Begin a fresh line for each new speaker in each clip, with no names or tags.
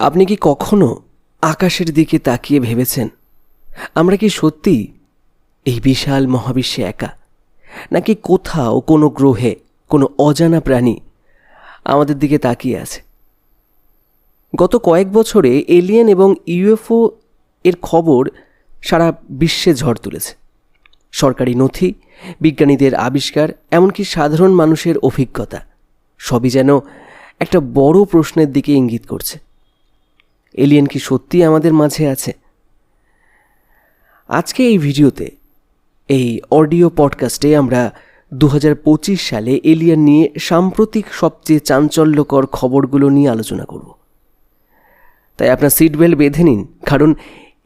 আপনি কি কখনো আকাশের দিকে তাকিয়ে ভেবেছেন? আমরা কি সত্যি এই বিশাল মহাবিশ্বে একা? নাকি কোথাও কোনো গ্রহে কোনো অজানা প্রাণী আমাদের দিকে তাকিয়ে আছে? গত কয়েক বছরে এলিয়েন এবং ইউএফও এর খবর সারা বিশ্বে ঝড় তুলেছে। সরকারি নথি, বিজ্ঞানীদের আবিষ্কার, এমনকি সাধারণ মানুষের অভিজ্ঞতা, সবই যেন একটা বড় প্রশ্নের দিকে ইঙ্গিত করছে। এলিয়েন কি সত্যি আমাদের মাঝে আছে? আজকে এই ভিডিওতে, এই অডিও পডকাস্টে আমরা দু হাজার পঁচিশ সালে এলিয়েন নিয়ে সাম্প্রতিক সবচেয়ে চাঞ্চল্যকর খবরগুলো নিয়ে আলোচনা করব। তাই আপনার সিট বেল্ট বেঁধে নিন, কারণ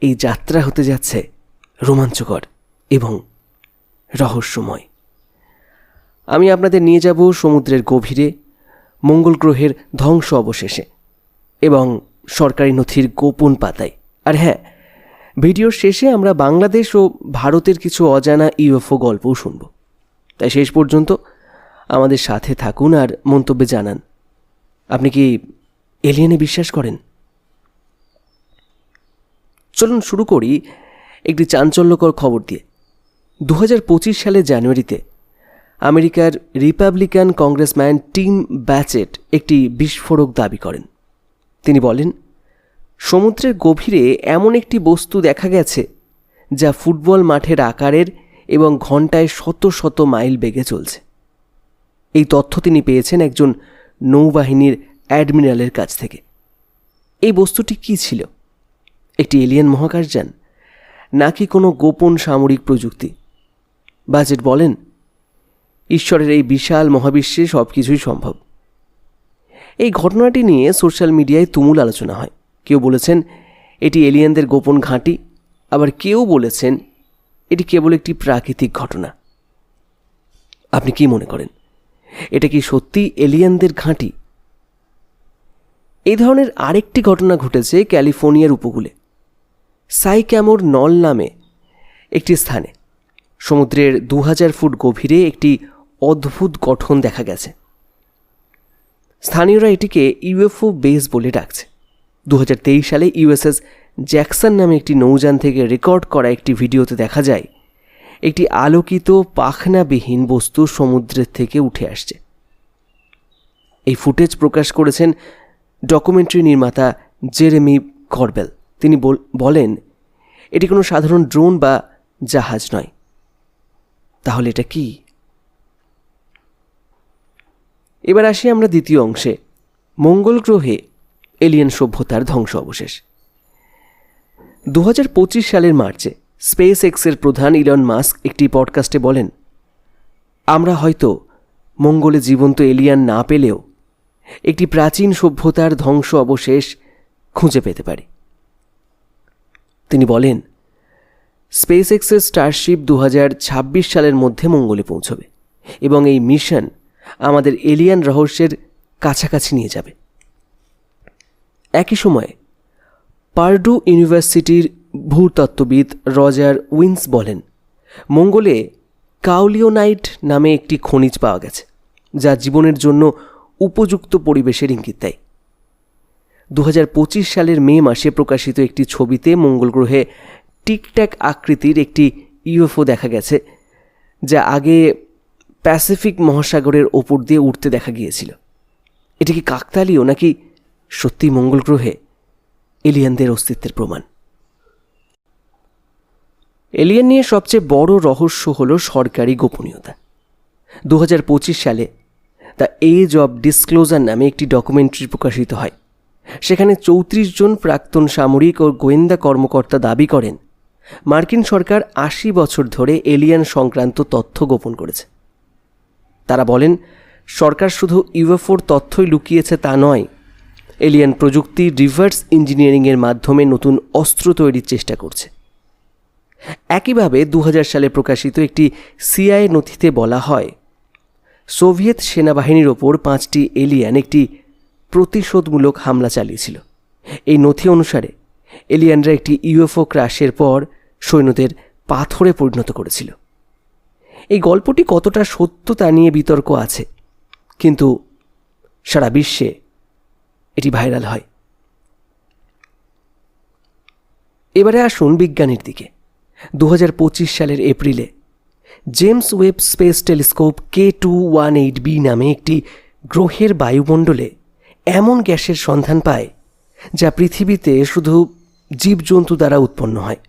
এই যাত্রা হতে যাচ্ছে রোমাঞ্চকর এবং রহস্যময়। আমি আপনাদের নিয়ে যাব সমুদ্রের গভীরে, মঙ্গল গ্রহের ধ্বংস অবশেষে এবং সরকারি নথির গোপন পাতায়। আর হ্যাঁ ভিডিওর শেষে আমরা বাংলাদেশ ও ভারতের কিছু অজানা ইউএফও গল্পও শুনব। তাই শেষ পর্যন্ত আমাদের সাথে থাকুন আর মন্তব্যে জানান। আপনি কি এলিয়েনে বিশ্বাস করেন? চলুন শুরু করি একটি চাঞ্চল্যকর খবর দিয়ে। দু সালের জানুয়ারিতে আমেরিকার রিপাবলিকান কংগ্রেসম্যান টিম ব্যাচেট একটি বিস্ফোরক দাবি করেন। তিনি বলেন সমুদ্রের গভীরে এমন একটি বস্তু দেখা গেছে, যা ফুটবল মাঠের আকারের এবং ঘন্টায় শত শত মাইল বেগে চলছে। এই তথ্য তিনি পেয়েছেন একজন নৌবাহিনীর অ্যাডমিরালের কাছ থেকে। এই বস্তুটি কী ছিল? একটি এলিয়েন মহাকাশযান? নাকি কোনো গোপন সামরিক প্রযুক্তি? বাজেট বলেন, ঈশ্বরের এই বিশাল মহাবিশ্বে সব কিছুই সম্ভব। এই ঘটনাটি নিয়ে সোশ্যাল মিডিয়ায় তুমুল আলোচনা হয়। কেউ বলেছেন, এটি এলিয়েনদের গোপন ঘাঁটি। আবার কেউ বলেছেন, এটি কেবল একটি প্রাকৃতিক ঘটনা। আপনি কি মনে করেন, এটা কি সত্যি এলিয়েনদের ঘাঁটি? এই ধরনের আরেকটি ঘটনা ঘটেছে ক্যালিফোর্নিয়ার উপকূলে, সাইক্যামোর নল নামে একটি স্থানে। সমুদ্রের দু হাজার ফুট গভীরে একটি অদ্ভুত গঠন দেখা গেছে। স্থানীয়রা এটিকে ইউএফও বেস বলে ডাকছে। দু হাজার তেইশ সালে ইউএসএস জ্যাকসন নামে একটি নৌযান থেকে রেকর্ড করা একটি ভিডিওতে দেখা যায়, একটি আলোকিত পাখনাবিহীন বস্তু সমুদ্রের থেকে উঠে আসছে। এই ফুটেজ প্রকাশ করেছেন ডকুমেন্টারি নির্মাতা জেরেমি করবেল। তিনি বলেন, এটি কোনো সাধারণ ড্রোন বা জাহাজ নয়। তাহলে এটা কি? এবার আসি আমরা দ্বিতীয় অংশে। মঙ্গল গ্রহে এলিয়েন সভ্যতার ধ্বংস অবশেষ। দু হাজার পঁচিশ সালের মার্চে স্পেস এক্সের প্রধান ইলন মাস্ক একটি পডকাস্টে বলেন, আমরা হয়তো মঙ্গলে জীবন্ত এলিয়ান না পেলেও একটি প্রাচীন সভ্যতার ধ্বংস অবশেষ খুঁজে পেতে পারি। তিনি বলেন স্পেস এক্সের স্টারশিপ দু হাজার ছাব্বিশ সালের মধ্যে মঙ্গলে পৌঁছবে এবং এই মিশন আমাদের এলিয়ান রহস্যের কাছাকাছি নিয়ে যাবে। একই সময়ে পার্ডু ইউনিভার্সিটির ভূতত্ত্ববিদ রজার উইন্স বলেন, মঙ্গলে কাউলিওনাইট নামে একটি খনিজ পাওয়া গেছে, যা জীবনের জন্য উপযুক্ত পরিবেশের ইঙ্গিত দেয়। দু হাজার পঁচিশ সালের মে মাসে প্রকাশিত একটি ছবিতে মঙ্গল গ্রহে টিকট্যাক আকৃতির একটি ইউএফও দেখা গেছে, যা আগে প্যাসিফিক মহাসাগরের ওপর দিয়ে উঠতে দেখা গিয়েছিল। এটি কি কাকতালীয় নাকি সত্যি মঙ্গল গ্রহে এলিয়ানদের অস্তিত্বের প্রমাণ। এলিয়ান নিয়ে সবচেয়ে বড় রহস্য হল সরকারি গোপনীয়তা। দু হাজার পঁচিশ সালে দ্য এজ অব ডিসক্লোজার নামে একটি ডকুমেন্টারি প্রকাশিত হয়। সেখানে চৌত্রিশ জন প্রাক্তন সামরিক ও গোয়েন্দা কর্মকর্তা দাবি করেন, মার্কিন সরকার আশি বছর ধরে এলিয়ান সংক্রান্ত তথ্য গোপন করেছে। তারা বলেন, সরকার শুধু ইউএফওর তথ্যই লুকিয়েছে তা নয় এলিয়ান প্রযুক্তি রিভার্স ইঞ্জিনিয়ারিংয়ের মাধ্যমে নতুন অস্ত্র তৈরির চেষ্টা করছে। একইভাবে দু হাজার সালে প্রকাশিত একটি সিআই নথিতে বলা হয়, সোভিয়েত সেনাবাহিনীর ওপর পাঁচটি এলিয়ান একটি প্রতিশোধমূলক হামলা চালিয়েছিল। এই নথি অনুসারে, এলিয়ানরা একটি ইউএফও ক্রাশের পর সৈন্যদের পাথরে পরিণত করেছিল। এই গল্পটি কতটা সত্য তা নিয়ে বিতর্ক আছে, কিন্তু সারা বিশ্বে এটি ভাইরাল হয়। এবারে আসুন বিজ্ঞানের দিকে। দু হাজার পঁচিশ সালের এপ্রিলে James Webb space telescope K two one eight B নামে একটি গ্রহের বায়ুমণ্ডলে এমন গ্যাসের সন্ধান পায় যা পৃথিবীতে শুধু জীবজন্তু দ্বারা উৎপন্ন হয়।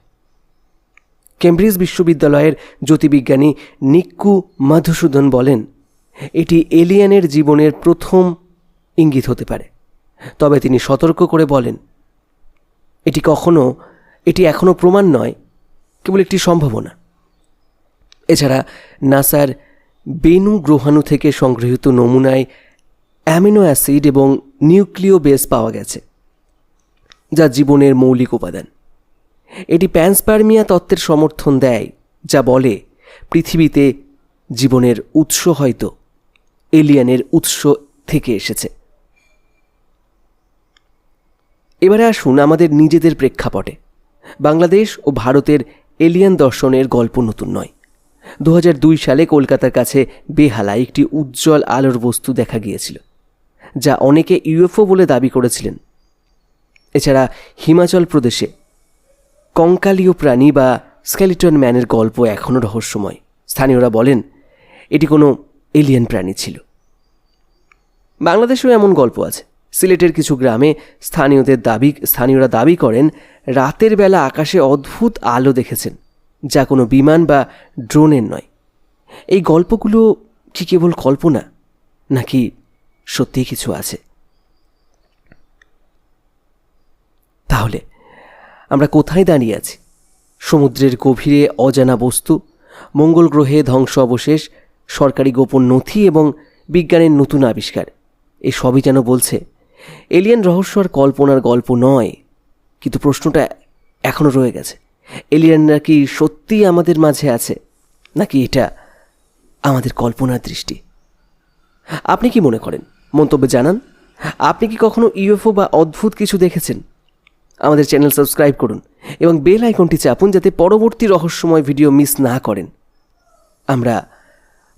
কেমব্রিজ বিশ্ববিদ্যালয়ের জ্যোতির্বিজ্ঞানী নিক্কু মধুসূদন বলেন, এটি এলিয়ানের জীবনের প্রথম ইঙ্গিত হতে পারে। তবে তিনি সতর্ক করে বলেন, এটি কখনো, এটি এখনও প্রমাণ নয়, কেবল একটি সম্ভাবনা। এছাড়া নাসার বেনু গ্রহাণু থেকে সংগৃহীত নমুনায় অ্যামিনো অ্যাসিড এবং নিউক্লিয় বেস পাওয়া গেছে, যা জীবনের মৌলিক উপাদান। এটি প্যান্সপার্মিয়া তত্ত্বের সমর্থন দেয়, যা বলে, পৃথিবীতে জীবনের উৎস হয়তো, এলিয়ানের উৎস থেকে এসেছে। এবারে আসুন আমাদের নিজেদের প্রেক্ষাপটে। বাংলাদেশ ও ভারতের এলিয়ান দর্শনের গল্প নতুন নয়। দু সালে কলকাতার কাছে বেহালা একটি উজ্জ্বল আলোর বস্তু দেখা গিয়েছিল, যা অনেকে ইউএফও বলে দাবি করেছিলেন। এছাড়া হিমাচল প্রদেশে কঙ্কালীয় প্রাণী বা স্কেলিটন ম্যানের গল্প এখনও রহস্যময়। স্থানীয়রা বলেন, এটি কোনো এলিয়ান প্রাণী ছিল। বাংলাদেশেও এমন গল্প আছে। সিলেটের কিছু গ্রামে স্থানীয়দের দাবি, স্থানীয়রা দাবি করেন, রাতের বেলা আকাশে অদ্ভুত আলো দেখেছেন, যা কোনো বিমান বা ড্রোনের নয়। এই গল্পগুলো কি কেবল কল্পনা, নাকি সত্যি কিছু আছে? তাহলে, আমরা কোথায় দাঁড়িয়ে আছি? সমুদ্রের গভীরে অজানা বস্তু, মঙ্গল গ্রহে ধ্বংস অবশেষ, সরকারি গোপন নথি এবং বিজ্ঞানের নতুন আবিষ্কার এই সবই যেন বলছে এলিয়েন রহস্য আর কল্পনার গল্প নয়, কিন্তু প্রশ্নটা এখনও রয়ে গেছে। এলিয়েনরা কি সত্যিই আমাদের মাঝে আছে, নাকি এটা আমাদের কল্পনার দৃষ্টি? আপনি কি মনে করেন? মন্তব্যে জানান। আপনি কি কখনো ইউএফও বা অদ্ভুত কিছু দেখেছেন? আমাদের চ্যানেল সাবস্ক্রাইব করুন এবং বেল আইকনটি চাপুন যাতে পরবর্তী রহস্যময় ভিডিও মিস না করেন। আমরা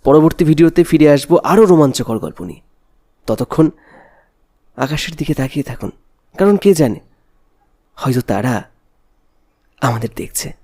পরবর্তী ভিডিওতে ফিরে আসব আরও রোমাঞ্চকর গল্প নিয়ে। ততক্ষণ আকাশের দিকে তাকিয়ে থাকুন কারণ কে জানে হয়তো তারা আমাদের দেখছে।